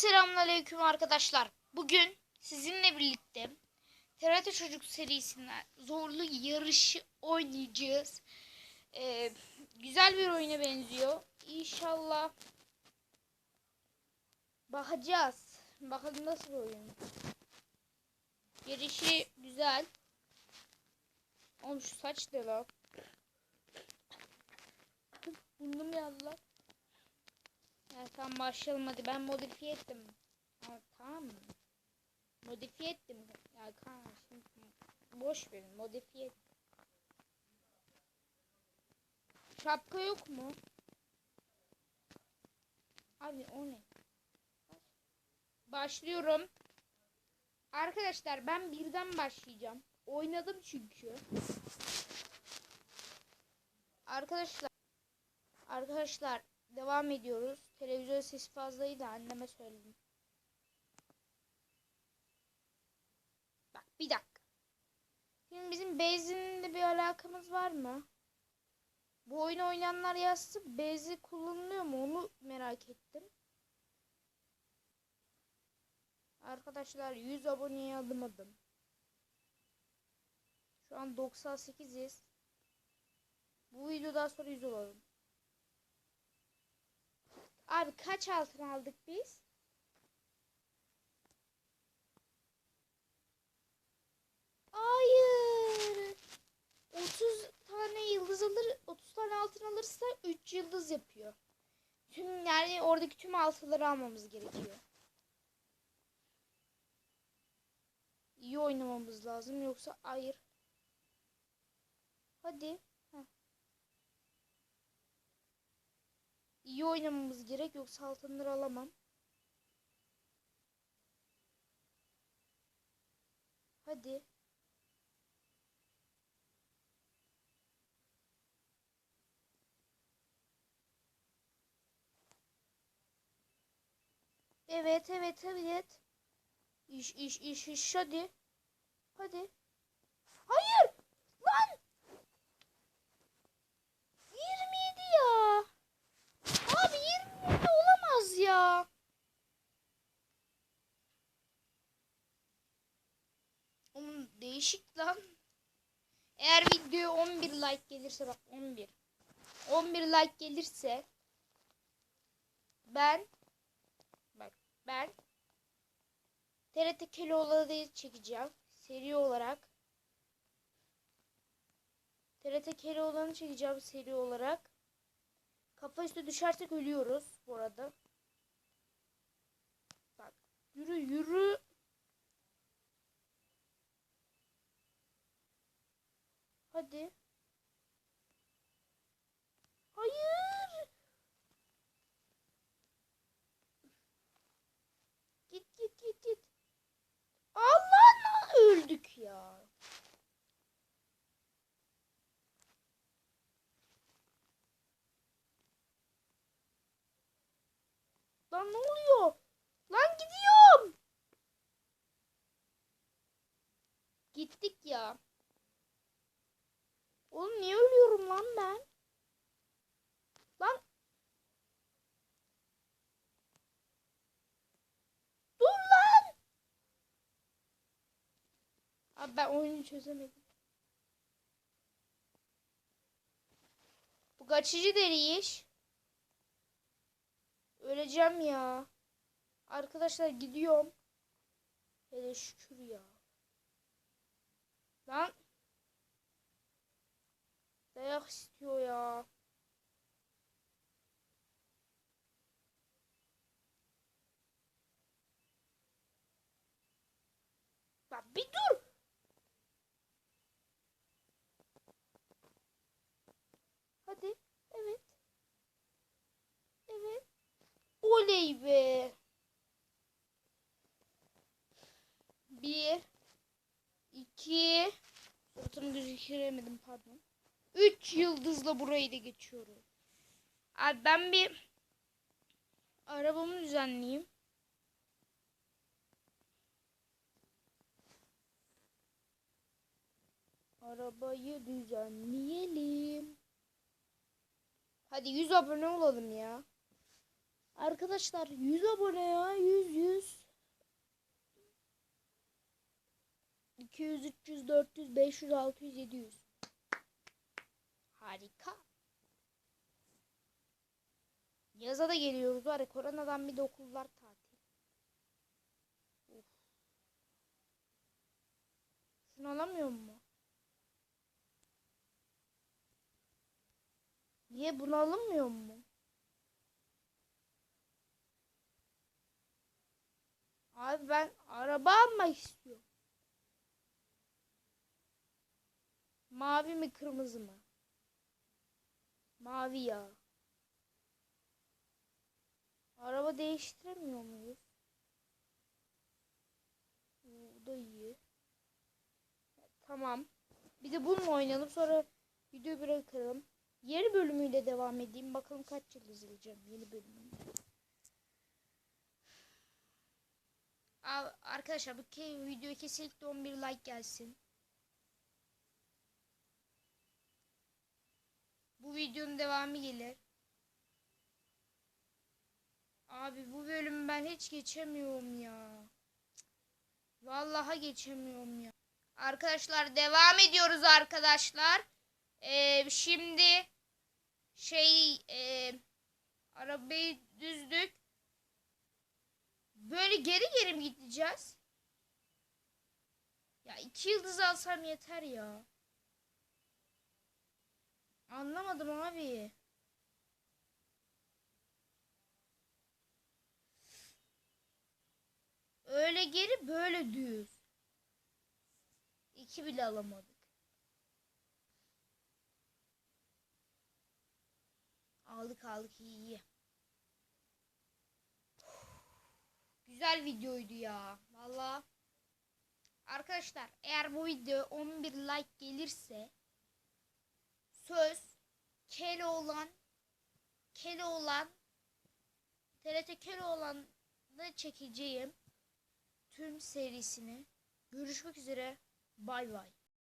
selamünaleyküm arkadaşlar. Bugün sizinle birlikte TRT Çocuk serisinden zorlu yarışı oynayacağız. Ee, güzel bir oyuna benziyor. İnşallah bakacağız. Bakalım nasıl bir oyun. Yarışı güzel. Oğlum şu saç ne lan? Burnum yandı lan. Başlayalım hadi ben modifiye ettim. Ha, tamam mı? Modifiye ettim. Ya kanka şimdi boş verin modifiye ettim. Şapka yok mu? Abi o ne? Başlıyorum. Arkadaşlar ben birden başlayacağım. Oynadım çünkü. Arkadaşlar Arkadaşlar devam ediyoruz. Televizyon sesi fazlaydı anneme söyledim. Bak bir dakika. Şimdi bizim benzinle bir alakamız var mı? Bu oyunu oynayanlar yazsın. Benzin kullanılıyor mu onu merak ettim. Arkadaşlar 100 aboneye adım. Şu an 98'iz. Bu videodan sonra 100 olalım. Abi kaç altın aldık biz? Hayır. 30 tane yıldız alır, 30 tane altın alırsa 3 yıldız yapıyor. Tüm yani oradaki tüm altınları almamız gerekiyor. İyi oynamamız lazım yoksa hayır. Hadi. İyi oynamamız gerek yoksa altınları alamam. Hadi. Evet evet evet. İş iş iş iş hadi. Hadi. Hayır. Lan. 27 ya. Abi 27 olamaz ya. Oğlum değişik lan. Eğer videoya 11 like gelirse bak 11. 11 like gelirse ben bak ben TRT Keloğlan'ı çekeceğim seri olarak. TRT Keloğlan'ı çekeceğim seri olarak. Kafa üstü düşersek ölüyoruz bu arada. Bak yürü yürü. Hadi. Hayır. Git git git git. Allah öldük ya. Lan ne oluyor? Lan gidiyorum. Gittik ya. Oğlum niye ölüyorum lan ben? Lan. Dur lan. Abi ben oyunu çözemedim. Bu kaçıcı deri iş. Öleceğim ya. Arkadaşlar gidiyorum. Hele şükür ya. Lan. Dayak istiyor ya. Lan bir dur. Hadi. Evet. Evet. Oley be. Bir. iki. Suratımı gözükemedim pardon. Üç yıldızla burayı da geçiyorum. Abi ben bir arabamı düzenleyeyim. Arabayı düzenleyelim. Hadi 100 abone olalım ya. Arkadaşlar 100 abone ya 100 100. 200 300 400 500 600 700. Harika. Yaza da geliyoruz var ya koronadan bir de okullar tatil. Of. Şunu alamıyor mu? Niye bunu alınmıyor mu? Abi ben araba almak istiyorum. Mavi mi kırmızı mı? Mavi ya. Araba değiştiremiyor muyuz? Bu da iyi. Tamam. Bir de bununla oynayalım sonra videoyu bırakalım. Yeni bölümüyle devam edeyim. Bakalım kaç yıl izleyeceğim yeni bölümünü. Abi, arkadaşlar bu videoya kesinlikle 11 like gelsin. Bu videonun devamı gelir. Abi bu bölümü ben hiç geçemiyorum ya. Vallahi geçemiyorum ya. Arkadaşlar devam ediyoruz arkadaşlar. Ee, şimdi şey e, arabayı düzdük. Böyle geri geri mi gideceğiz? Ya iki yıldız alsam yeter ya. Anlamadım abi. Öyle geri böyle düz. İki bile alamadık. Aldık aldık iyi iyi. Güzel videoydu ya. Valla. Arkadaşlar eğer bu video 11 like gelirse söz Keloğlan Keloğlan TRT Keloğlan'da çekeceğim tüm serisini. Görüşmek üzere. Bay bay.